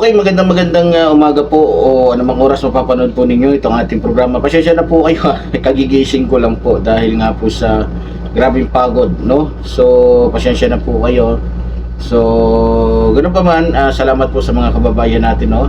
Okay, magandang magandang uh, umaga po o anumang oras mapapanood po ninyo itong ating programa. Pasensya na po kayo, ha. kagigising ko lang po dahil nga po sa grabing pagod, no? So, pasensya na po kayo. So, ganun pa man, ah, salamat po sa mga kababayan natin, no?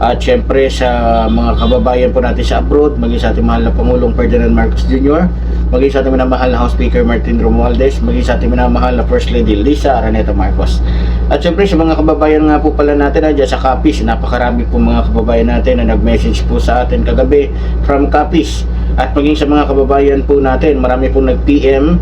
At syempre sa mga kababayan po natin sa abroad, maging sa ating mahal na Pangulong Ferdinand Marcos Jr., maging sa ating minamahal na House Speaker Martin Romualdez, maging sa ating minamahal na First Lady Lisa Araneta Marcos. At syempre sa mga kababayan nga po pala natin nandiyan sa Capiz, napakarami po mga kababayan natin na nag-message po sa atin kagabi from Capiz. At maging sa mga kababayan po natin, marami po nag-PM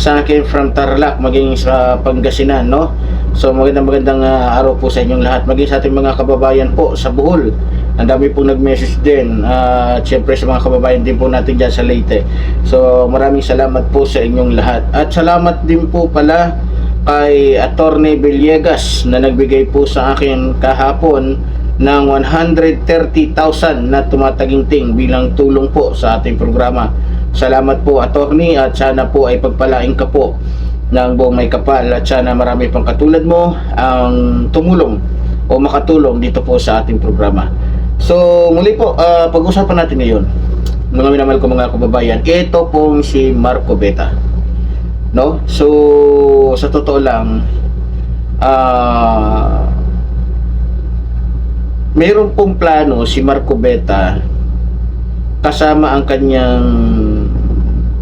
sa akin from Tarlac maging sa Pangasinan no? So magandang magandang ah, araw po sa inyong lahat. Maging sa ating mga kababayan po sa Bohol. Ang dami pong nag-message din Ah, at syempre sa mga kababayan din po natin dyan sa Leyte. So maraming salamat po sa inyong lahat. At salamat din po pala kay Attorney Villegas na nagbigay po sa akin kahapon ng 130,000 na tumataginting bilang tulong po sa ating programa. Salamat po attorney at sana po ay pagpalain ka po ng buong may kapal at sana marami pang katulad mo ang tumulong o makatulong dito po sa ating programa. So muli po, ah, pag-usapan natin ngayon mga minamahal ko mga kababayan, ito pong si Marco Beta. No? So sa totoo lang ah Meron pong plano si Marco Beta kasama ang kanyang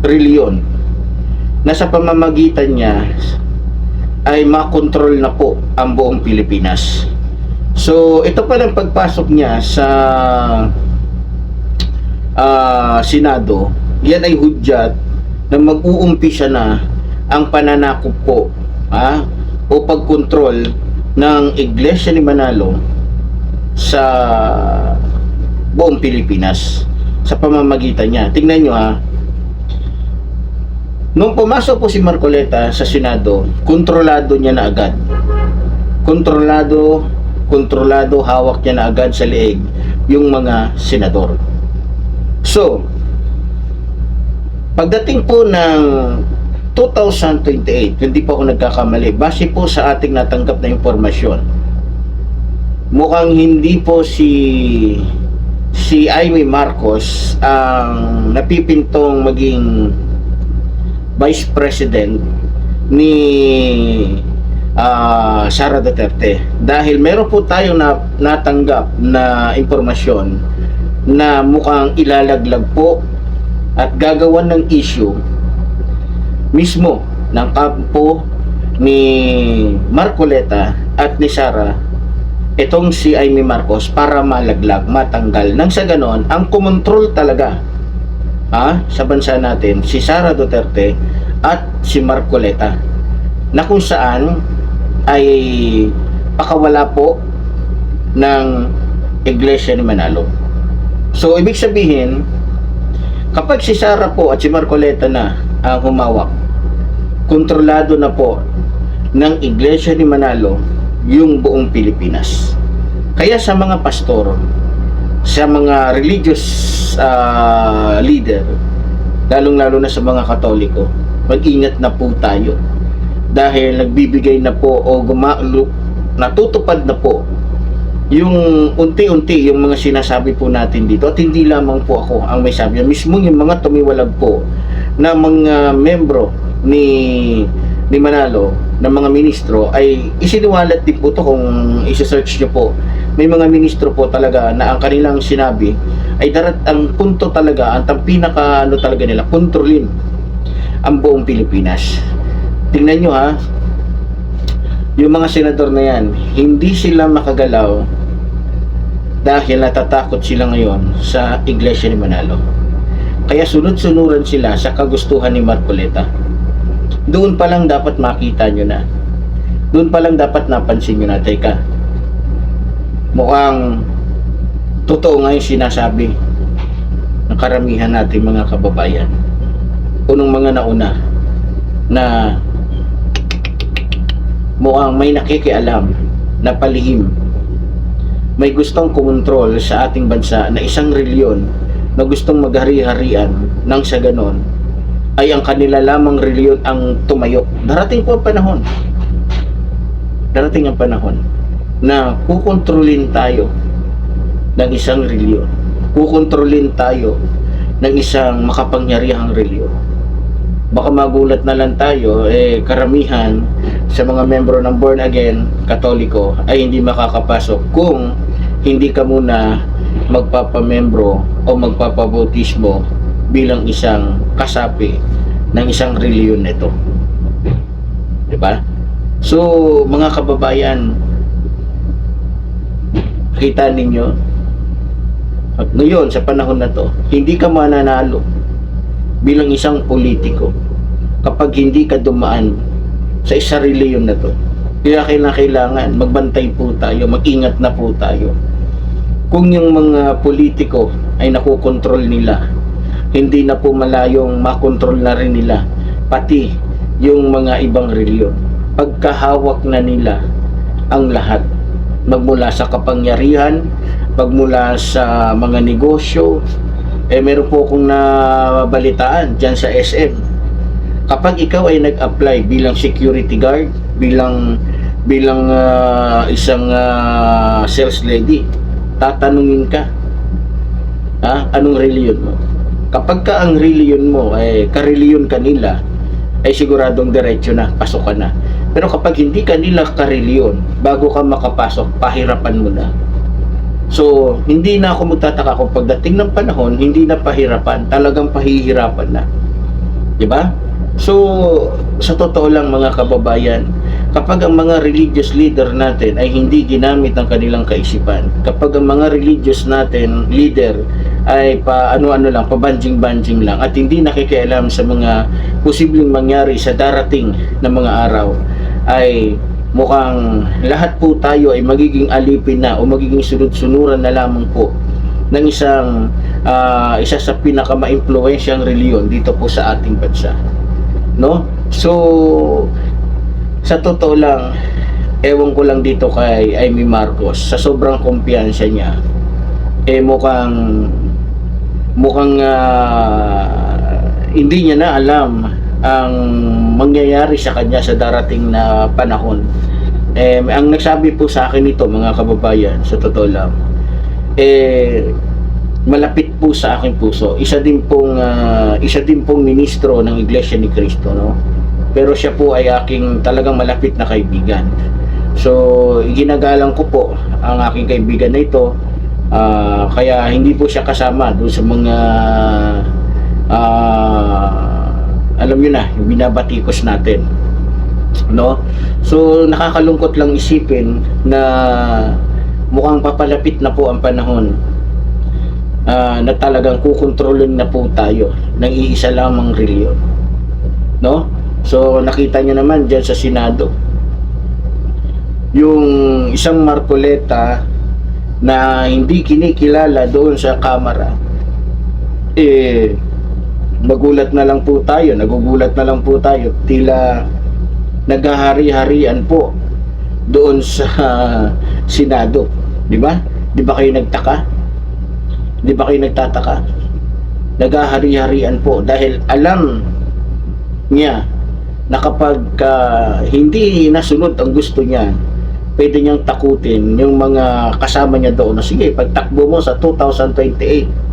reliyon na sa pamamagitan niya ay makontrol na po ang buong Pilipinas. So, ito pa lang pagpasok niya sa ah, Senado, yan ay hudyat na mag-uumpisa na ang pananakop po ah, o pagkontrol ng Iglesia ni Manalo sa buong Pilipinas sa pamamagitan niya. Tingnan nyo ha. Nung pumasok po si Marcoleta sa Senado, kontrolado niya na agad. Kontrolado, kontrolado, hawak niya na agad sa leeg yung mga senador. So, pagdating po ng 2028, hindi pa ako nagkakamali, base po sa ating natanggap na impormasyon, mukhang hindi po si si Amy Marcos ang napipintong maging vice president ni ah, Sara Duterte dahil meron po tayo na natanggap na impormasyon na mukhang ilalaglag po at gagawan ng issue mismo ng kampo ni Marcoleta at ni Sara itong si Amy Marcos para malaglag, matanggal. Nang sa ganon, ang kumontrol talaga ha, sa bansa natin, si Sara Duterte at si Marcoleta na kung saan ay pakawala po ng Iglesia ni Manalo. So, ibig sabihin, kapag si Sara po at si Marcoleta na ang humawak, kontrolado na po ng Iglesia ni Manalo yung buong Pilipinas. Kaya sa mga pastor, sa mga religious ah, leader, lalong-lalo na sa mga katoliko, mag-ingat na po tayo. Dahil nagbibigay na po o gumalo, natutupad na po yung unti-unti yung mga sinasabi po natin dito at hindi lamang po ako ang may sabi mismo yung mga tumiwalag po na mga membro ni ni Manalo ng mga ministro ay isiniwalat din po to kung isi-search nyo po may mga ministro po talaga na ang kanilang sinabi ay darat ang punto talaga ang pinaka ano talaga nila kontrolin ang buong Pilipinas. Tingnan nyo ha? Yung mga senador na yan hindi sila makagalaw dahil natatakot sila ngayon sa Iglesia ni Manalo. Kaya sunod-sunuran sila sa kagustuhan ni Marcoleta. Doon pa lang dapat makita nyo na. Doon pa lang dapat napansin nyo na, teka, mukhang totoo nga yung sinasabi ng karamihan nating mga kababayan. Unong mga nauna na mukhang may nakikialam na palihim may gustong kumontrol sa ating bansa na isang reliyon na gustong maghari-harian nang sa ganon ay ang kanila lamang reliyon ang tumayo. Darating po ang panahon. Darating ang panahon na kukontrolin tayo ng isang reliyon. Kukontrolin tayo ng isang makapangyarihang reliyon. Baka magulat na lang tayo, eh karamihan sa mga membro ng born again, katoliko, ay hindi makakapasok kung hindi ka muna magpapamembro o magpapabautismo bilang isang kasapi ng isang reliyon nito. 'Di ba? So, mga kababayan, kita ninyo, at ngayon, sa panahon na to, hindi ka mananalo bilang isang politiko kapag hindi ka dumaan sa isa reliyon na to. Kaya kailangan, kailangan magbantay po tayo, mag-ingat na po tayo. Kung yung mga politiko ay nakokontrol nila, hindi na po malayong makontrol na rin nila, pati yung mga ibang reliyon. Pagkahawak na nila ang lahat, magmula sa kapangyarihan, magmula sa mga negosyo, eh meron po akong nabalitaan dyan sa SM. Kapag ikaw ay nag-apply bilang security guard, bilang bilang ah, isang ah, sales lady, tatanungin ka, ha, anong reliyon mo? Kapag ka ang reliyon mo ay kareliyon kanila, ay siguradong diretso na, pasok ka na. Pero kapag hindi kanila kareliyon, bago ka makapasok, pahirapan mo na. So, hindi na ako magtataka kung pagdating ng panahon, hindi na pahirapan, talagang pahihirapan na. 'Di ba? So, sa totoo lang mga kababayan, kapag ang mga religious leader natin ay hindi ginamit ang kanilang kaisipan, kapag ang mga religious natin leader ay pa ano-ano lang, pabanjing-banjing lang at hindi nakikialam sa mga posibleng mangyari sa darating na mga araw, ay mukhang lahat po tayo ay magiging alipin na o magiging sunod-sunuran na lamang po ng isang ah, isa sa pinaka-maimpluwensyang reliyon dito po sa ating bansa. No? So, sa totoo lang, ewan ko lang dito kay Amy Marcos, sa sobrang kumpiyansa niya, eh mukhang mukhang ah, hindi niya na alam ang mangyayari sa kanya sa darating na panahon. Eh, ang nagsabi po sa akin ito, mga kababayan, sa totoo lang, eh, malapit po sa aking puso. Isa din pong ah, isa din pong ministro ng Iglesia ni Cristo, no? Pero siya po ay aking talagang malapit na kaibigan. So, ginagalang ko po ang aking kaibigan na ito. Ah, kaya hindi po siya kasama doon sa mga ah, alam niyo na, yung binabatikos natin. No? So, nakakalungkot lang isipin na mukhang papalapit na po ang panahon ah, na talagang kukontrolin na po tayo ng iisa lamang reliyon. No? So, nakita niyo naman dyan sa Senado, yung isang Marcoleta na hindi kinikilala doon sa Kamara, eh, magulat na lang po tayo, nagugulat na lang po tayo, tila naghahari-harian po doon sa Senado. Di ba? Di ba kayo nagtaka? Di ba kayo nagtataka? Naghahari-harian po dahil alam niya na kapag ah, hindi nasunod ang gusto niya, pwede niyang takutin yung mga kasama niya doon na sige, pagtakbo mo sa 2028,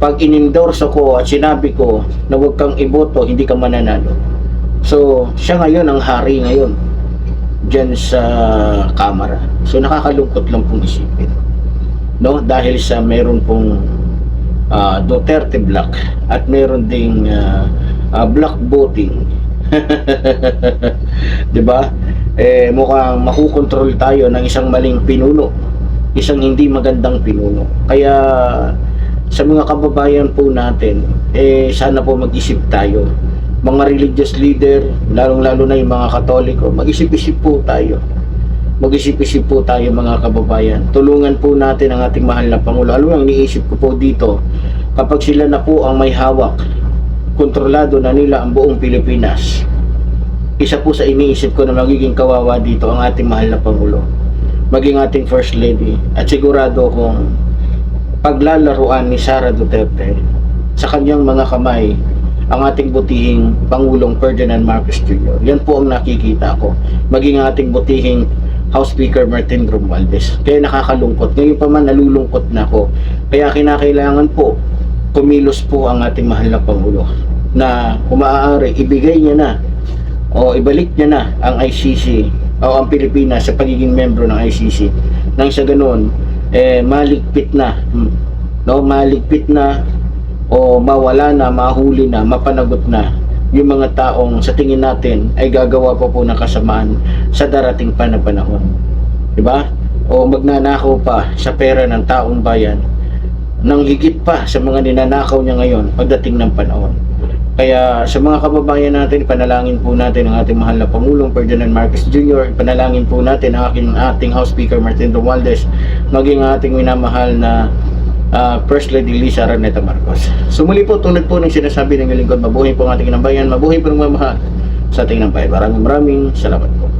pag in-endorse ako at sinabi ko na huwag kang iboto, hindi ka mananalo. So, siya ngayon ang hari ngayon dyan sa kamera. So, nakakalungkot lang pong isipin. No? Dahil sa meron pong ah, Duterte Black at meron ding ah, ah, black voting. 'Di ba? Eh mukhang makukontrol tayo ng isang maling pinuno, isang hindi magandang pinuno. Kaya sa mga kababayan po natin, eh sana po mag-isip tayo. Mga religious leader, lalong-lalo na yung mga katoliko, mag-isip-isip po tayo. Mag-isip-isip po tayo mga kababayan. Tulungan po natin ang ating mahal na Pangulo. Alam ang iniisip ko po dito, kapag sila na po ang may hawak, kontrolado na nila ang buong Pilipinas. Isa po sa iniisip ko na magiging kawawa dito ang ating mahal na Pangulo. Maging ating First Lady. At sigurado kung paglalaruan ni Sara Duterte sa kanyang mga kamay ang ating butihing Pangulong Ferdinand Marcos Jr. Yan po ang nakikita ko. Maging ating butihing House Speaker Martin Romualdez. Kaya nakakalungkot. Ngayon pa man nalulungkot na ako. Kaya kinakailangan po kumilos po ang ating mahal na Pangulo na kung maaari ibigay niya na o ibalik niya na ang ICC o ang Pilipinas sa pagiging membro ng ICC nang sa ganoon eh maligpit na. Hmm, no? Maligpit na o mawala na mahuli na mapanagot na yung mga taong sa tingin natin ay gagawa pa po ng kasamaan sa darating pa na panahon. Di ba o magnanakaw pa sa pera ng taong bayan nang higit pa sa mga ninanakaw niya ngayon pagdating ng panahon kaya sa mga kababayan natin, panalangin po natin ang ating mahal na Pangulong Ferdinand Marcos Jr. Panalangin po natin ang aking, ating House Speaker Martin Romualdez, maging ating minamahal na ah, First Lady Lisa Raneta Marcos. Sumuli po, tulad po ng sinasabi ng lingkod, mabuhay po ang ating inambayan, mabuhay po ng mamahal sa ating nampay. Maraming maraming salamat po.